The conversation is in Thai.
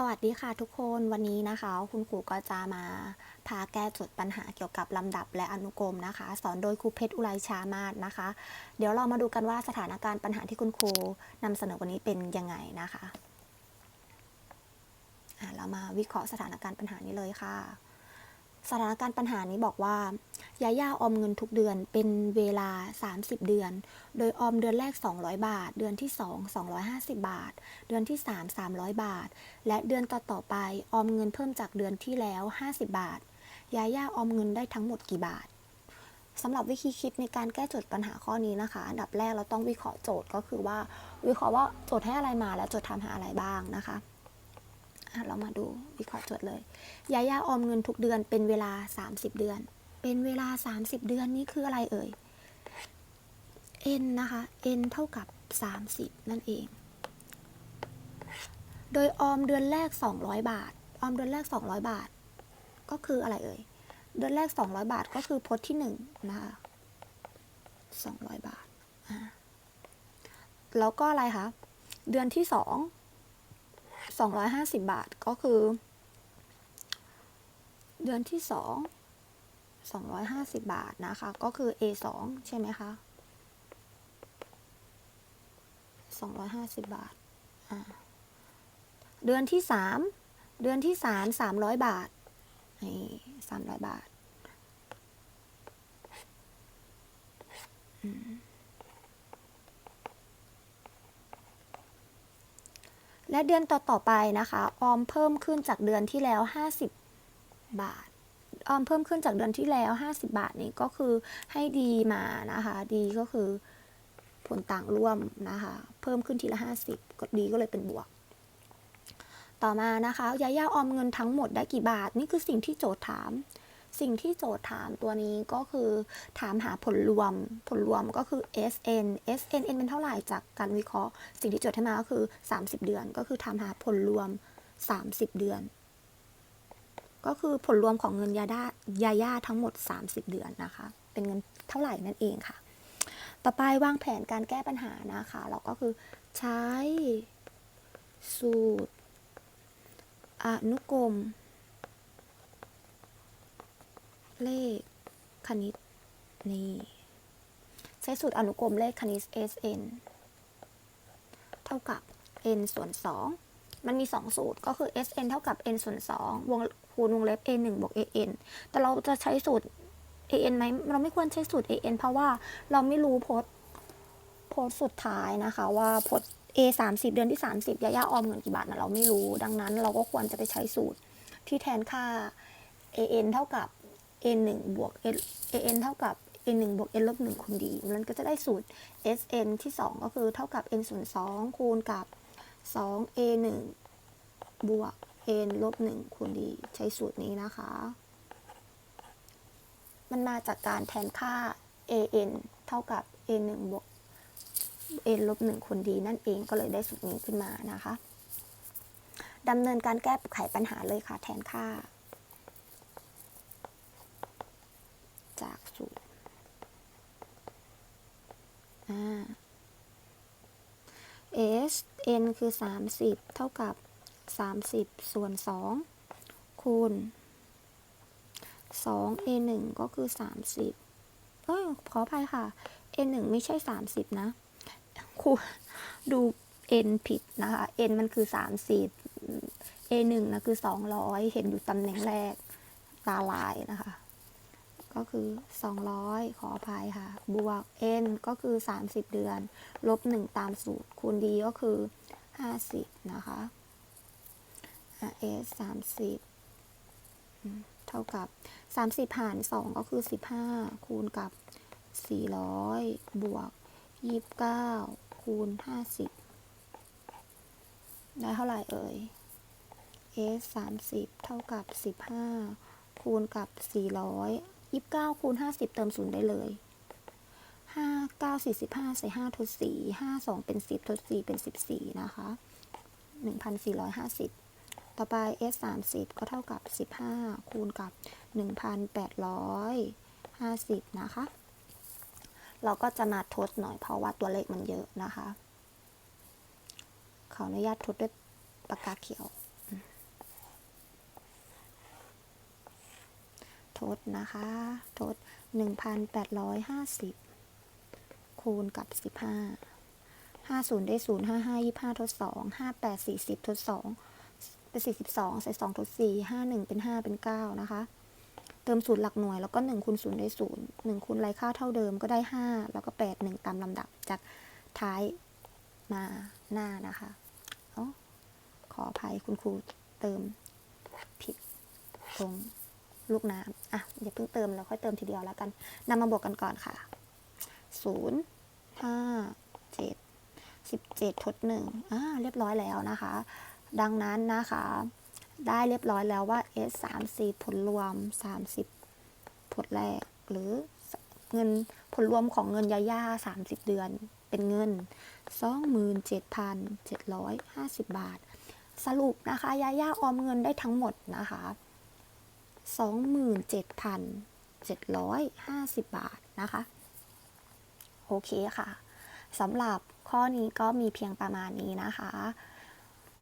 สวัสดีค่ะทุกคนวันนี้นะคะ คุณครูก็จะมาพาแก้จุดปัญหาเกี่ยวกับลำดับและอนุกรมนะคะ สอนโดยครูเพชรอุไรชามาศนะคะ เดี๋ยวเรามาดูกันว่าสถานการณ์ปัญหาที่คุณครูนำเสนอวันนี้เป็นยังไงนะคะอะเรามาวิเคราะห์สถานการณ์ปัญหานี้เลยค่ะ สถานการณ์ปัญหานี้บอกว่ายาย่าออมเงินทุกเดือนเป็นเวลา 30 เดือน โดยออมเดือนแรก 200 บาท เดือนที่ 2 250 บาท เดือนที่ 3 300 บาท และเดือนต่อๆไปออมเงินเพิ่มจากเดือนที่แล้ว 50 บาท ยาย่าออมเงินได้ทั้งหมดกี่บาทสำหรับวิธีคิดในการแก้โจทย์ปัญหาข้อนี้นะคะ อันดับแรกเราต้องวิเคราะห์โจทย์ก็คือว่า วิเคราะห์ว่าโจทย์ให้อะไรมาและโจทย์ทำหาอะไรบ้างนะคะ เรามาดูวิเคราะห์โจทย์เลยยาย่าออมเงินทุกเดือนเป็นเวลา 30 เดือน เป็นเวลา 30 เดือนนี่คืออะไรเอ่ย n นะคะ n เท่ากับ 30 นั่นเอง โดยออมเดือนแรก 200 บาท ออมเดือนแรก 200 บาท ก็คืออะไรเอ่ย เดือนแรก 200 บาทก็คือพจน์ที่ 1 นะคะ 200 บาทอ่าแล้วก็อะไรคะ เดือนที่ 2 250 บาทก็คือ เดือนที่ 2 250 บาทนะคะ ก็คือ A 2 ใช่ไหมคะ 250 บาทอ่าเดือนที่ 3 เดือนที่ 3 300 บาท นี่300 บาท อืม และเดือนต่อๆไปนะคะ ออมเพิ่มขึ้นจากเดือนที่แล้ว 50 บาท ออมเพิ่มขึ้นจากเดือนที่แล้ว 50 บาทนี่ก็คือให้ดีมานะคะ ดีก็คือผลต่างร่วมนะคะ เพิ่มขึ้นทีละ 50ก็ดีก็เลยเป็นบวก ต่อมานะคะยาย่าออมเงินทั้งหมดได้กี่บาท นี่คือสิ่งที่โจทย์ถาม สิ่งที่โจทย์ถามตัวนี้ก็คือถามหาผลรวม ผลรวมก็คือ SN SN n เป็นเท่าไหร่จากการวิเคราะห์ สิ่งที่โจทย์ให้มาก็คือ 30 เดือน ก็คือถามหาผลรวม 30 เดือน ก็คือผลรวมของเงินยาด้ายาย่าทั้งหมด 30 เดือนนะคะ เป็นเงินเท่าไหร่นั่นเองค่ะ ต่อไปวางแผนการแก้ปัญหานะคะเราก็คือใช้สูตรอนุกรม เลขคณิต นี่ ใช้สูตรอนุกรมเลขคณิต SN เท่ากับ n ส่วน 2 มันมี 2 สูตรก็คือ SN เท่ากับ n ส่วน2วงคูณวงเล็บ a 1บวก an แต่เราจะใช้สูตร an ไหมเราไม่ควรใช้สูตร an เพราะว่าเราไม่รู้พจน์พจน์สุดท้ายนะคะว่าพจน์ a 30 เดือนที่ 30 ยาย่าออมเงินกี่บาทนะเราไม่รู้ ดังนั้นเราก็ควรจะไปใช้สูตรที่แทนค่า an เท่ากับ n 1บวก an เท่ากับ n 1บวก n ลบ1คูณ d มันก็จะได้สูตร sn ที่ 2 ก็คือเท่ากับ n ส่วน2คูณกับ2 a 1บวก n ลบ1คูณ d ใช้สูตรนี้นะคะ มันมาจากการแทนค่า an เท่ากับ n 1บวก n ลบ1คูณ d นั่นเองก็เลยได้สูตรนี้ขึ้นมานะคะดำเนินการแก้ไขปัญหาเลยค่ะแทนค่า จากสูตรอ่า s n คือ 30 เท่ากับ 30 ส่วน 2 คูณ 2 a 1ก็คือ 30 เอ้ย ขออภัยค่ะ a 1ไม่ใช่ 30 นะครูดู n ผิดนะคะ n มันคือ 30 a 1นะคือ 200 เห็นอยู่ตำแหน่งแรกตาลายนะคะ ก็คือ 200 ขออภัยค่ะ บวก n ก็คือ 30 เดือน ลบ 1 ตามสูตร คูณ d ก็คือ 50 นะคะอะ s 30 เท่ากับ 30 หาร 2 ก็คือ 15 คูณกับ 400 บวก 29 คูณ 50 ได้เท่าไหร่เอ่ย s 30 เท่ากับ 15 คูณกับ 400 29คูณ50เติมศูนย์ได้เลย5 9 45ใส่5ทด4 5 2เป็น10ทด4เป็น14นะคะ1,450ต่อไป s 30 ก็เท่ากับ 15 คูณกับ 1,850 นะคะ เราก็จะมาทดหน่อยเพราะว่าตัวเลขมันเยอะนะคะ ขออนุญาตทดด้วยปากกาเขียว อืม ทดนะคะ ทด 1,850 คูณกับ 15 50 ได้ 0 55 25 ทด 2 58 40 ทด 2 เป็น 42 ใส่ 2 ทด 4 51 เป็น 5 เป็น 9 นะคะ เติมศูนย์หลักหน่วย แล้วก็ 1คูณ0ได้ 0 1คูณไรค่าเท่าเดิมก็ได้ 5 แล้วก็ 8 1 ตามลำดับจากท้ายมาหน้านะคะอขออภัยคุณครูเติมผิดตรง ลูกน้ำอะอย่าเพิ่งเติมแล้วค่อยเติมทีเดียวแล้วกันนำมาบวกกันก่อนค่ะ0 5 7 17ทด1อ่าเรียบร้อยแล้วนะคะ ดังนั้นนะคะ ได้เรียบร้อยแล้วว่า S 3 0ผลรวม 30 ผลแรก หรือเงินผลรวมของเงินยาย่า30 เดือน เป็นเงิน 27,750 บาท สรุปนะคะ ยาย่าออมเงินได้ทั้งหมดนะคะ 27,750 บาทนะคะ โอเคค่ะสำหรับข้อนี้ก็มีเพียงประมาณนี้นะคะ